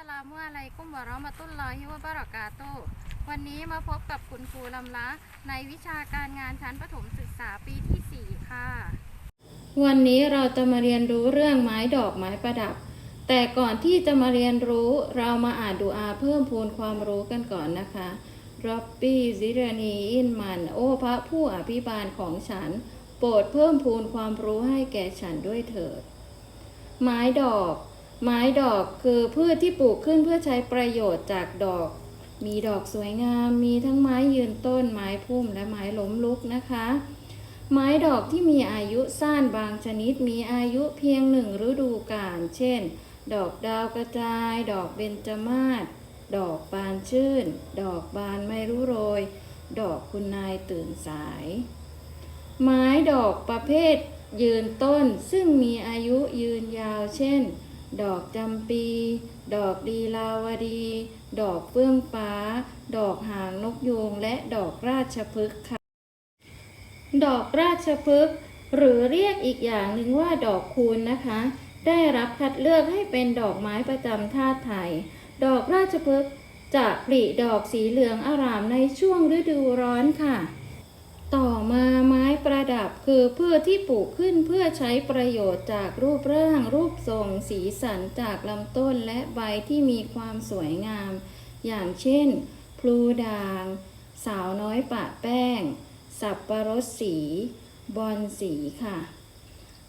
สลามุอะลัยกุมวะเราะมะตุลลอฮิวะบะเราะกาตุวันนี้มาพบกับคุณครูลำละในวิชาการงานชั้นประถมศึกษาปีที่ 4 ค่ะ วันนี้เราจะมาเรียนรู้เรื่องไม้ดอกไม้ประดับ แต่ก่อนที่จะมาเรียนรู้เรามาอ่านดูอาเพิ่มพูนความรู้กันก่อนนะคะรับบี้ซิรนีอินมันโอพระผู้อภิบาลของฉัน โปรดเพิ่มพูนความรู้ให้แก่ฉันด้วยเถิด ไม้ดอก ไม้ดอกคือพืชที่ปลูกขึ้นเพื่อใช้ประโยชน์จากดอก มีดอกสวยงาม มีทั้งไม้ยืนต้น ไม้พุ่ม และไม้ล้มลุกนะคะ ไม้ดอกที่มีอายุสั้นบางชนิดมีอายุเพียงหนึ่งฤดูกาล เช่น ดอกดาวกระจาย ดอกเบญจมาศ ดอกบานชื่น ดอกบานไม่รู้โรย ดอกคุณนายตื่นสาย ไม้ดอกประเภทยืนต้นซึ่งมีอายุยืนยาว เช่น ดอกจำปี ดอกดีลาวดี ดอกเฟื่องฟ้า ดอกหางนกยูงและดอกราชพฤกษ์ค่ะ ดอกราชพฤกษ์หรือเรียกอีกอย่างหนึ่งว่าดอกคูณนะคะ ได้รับคัดเลือกให้เป็นดอกไม้ประจำชาติไทย ดอกราชพฤกษ์จะผลิดอกสีเหลืองอารามในช่วงฤดูร้อนค่ะ ต่อมาไม้ประดับคือพืชที่ปลูกขึ้นเพื่อใช้ประโยชน์จากรูปร่างรูปทรง สีสันจากลำต้นและใบที่มีความสวยงาม อย่างเช่น พลูด่าง สาวน้อยปะแป้ง สับประรดสี บอนสีค่ะ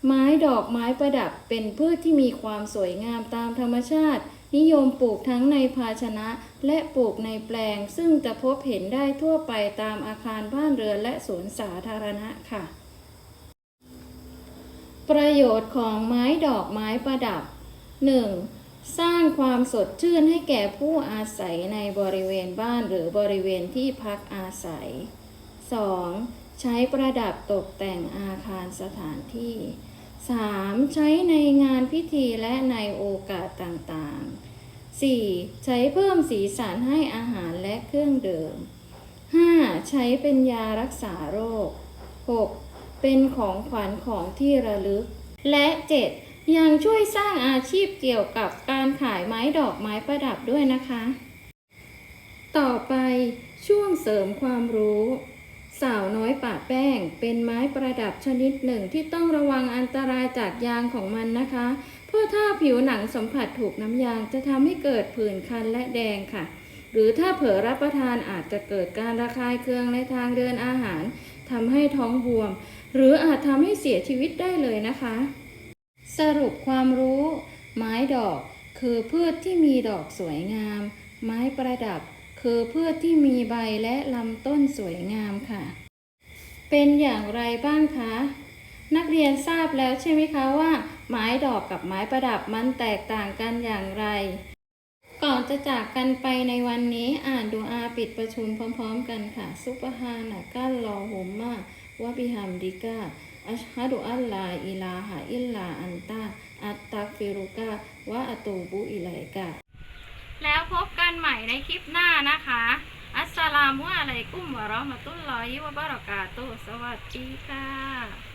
ไม้ดอกไม้ประดับเป็นพืชที่มีความสวยงามตามธรรมชาติ นิยมปลูกทั้งในภาชนะและปลูกในแปลง ซึ่งจะพบเห็นได้ทั่วไปตามอาคารบ้านเรือนและสวนสาธารณะค่ะ ประโยชน์ของไม้ดอกไม้ประดับ 1. สร้างความสดชื่นให้แก่ผู้อาศัยในบริเวณบ้านหรือบริเวณที่พักอาศัย 2. ใช้ประดับตกแต่งอาคารสถานที่ 3. ใช้ในงานพิธีและในโอกาส 4. ใช้เพิ่มสีสันให้อาหารและเครื่องดื่ม 5. ใช้เป็นยารักษาโรค 6. เป็นของขวัญของที่ระลึก และ 7. ยังช่วยสร้างอาชีพเกี่ยวกับการขายไม้ดอกไม้ประดับด้วยนะคะ ต่อไปช่วงเสริมความรู้ สาวน้อยป่าแป้ง เป็นไม้ประดับชนิดหนึ่งที่ต้องระวังอันตรายจากยางของมันนะคะ เพราะถ้าผิวหนังสัมผัสถูกน้ำยางจะทำให้เกิดผื่นคันและแดงค่ะ หรือถ้าเผลอรับประทานอาจจะเกิดการระคายเคืองในทางเดินอาหารทำให้ท้องบวม หรืออาจทำให้เสียชีวิตได้เลยนะคะ สรุปความรู้ ไม้ดอกคือพืชที่มีดอกสวยงาม ไม้ประดับคือพืชที่มีใบและลำต้นสวยงามค่ะ เป็นอย่างไรบ้างคะ นักเรียนทราบแล้วใช่ไหมคะว่า ไม้ดอกกับไม้ประดับมันแตกต่างกันอย่างไร ก่อนจะจากกันไปในวันนี้อ่านดูอาปิดประชุมพร้อมๆ กันค่ะ ซุปฮานะกัลลอฮุมมาวะบิฮัมดิกาอัชฮะดุอัลลาอิลาฮะอิลลาอันตาอัตตักฟิรุกะวะอตูบุอิไลกะแล้วพบกันใหม่ในคลิปหน้านะคะ อัสสลามุอะลัยกุมวะเราะมะตุลลอฮิวะบะเราะกาตุสวัสดีค่ะ